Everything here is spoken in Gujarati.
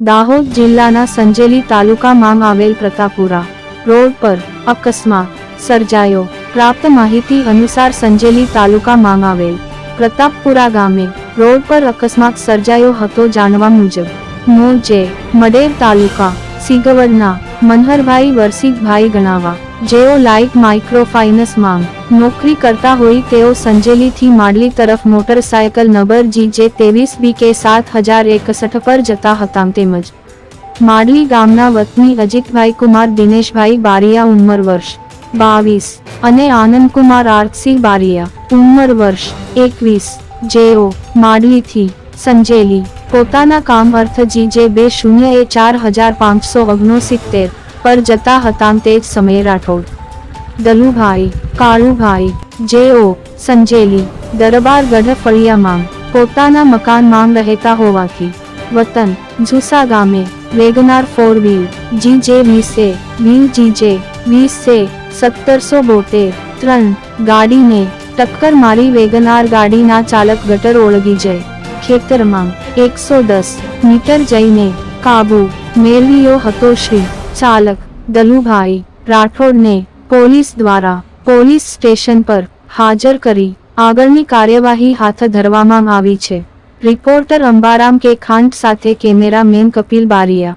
દાહોદ જિલ્લાના સંજેલી તાલુકામાં આવેલ પ્રતાપુરા રોડ પર અકસ્માત સર્જાયો. પ્રાપ્ત માહિતી અનુસાર સંજેલી તાલુકામાં આવેલ પ્રતાપપુરા ગામે રોડ પર અકસ્માત સર્જાયો હતો જાણવા મુજબ. મો જે મડેર તાલુકા, સિગવડના મનહરભાઈ વરસિકભાઈ ગણાવા જેઓ લાઇટ માઇક્રોફાઇનસ માંગ નોકરી કરતા હોય તેઓ સંજેલીથી માંડલી તરફ મોટરસાયકલ નંબર જી જે ત્રેવીસ બી કે સાત હજાર એકસઠ પર જતા હતા તેમજ માંડલી ગામના વતની અજીતભાઈ કુમાર, દિનેશભાઈ બારિયા ઉંમર વર્ષ બાવીસ અને આનંદકુમાર આરતસિંહ બારિયા ઉંમર વર્ષ એકવીસ. જેઓ માંડલીથી સંજેલી પોતાના કામ અર્થ જી જે બે શૂન્ય એ ચાર હજાર પાંચસો ઓગણસિત્તેર પર જતા હતા તે જ સમયે રાઠોડ. દલુભાઈ, કાળુભાઈ, જેઓ સંજેલી દરબારગઢ ફળિયામાં પોતાના મકાનમાં રહેતા હોવાથી, વતન ઝુસા ગામે, વેગનાર ફોર વ્હીલ જી જે વીસે વી જી જે વીસે, સત્તરસો બોતેર, ત્રણ, ગાડીને, ટક્કર મારી વેગનાર ગાડીના ચાલક ગટર ઓળગી જાય ખેતરમાં, એકસો દસ, મીટર જઈને, કાબુ, મેળવ્યો હતો શ્રી. ચાલક, દલુભાઈ, રાઠોડને પોલીસ દ્વારા પોલીસ સ્ટેશન પર હાજર કરી આગળની કાર્યવાહી હાથ ધરવામાં આવી છે. રિપોર્ટર અંબારામ કે ખાંડ સાથે કેમેરામેન કપિલ બારિયા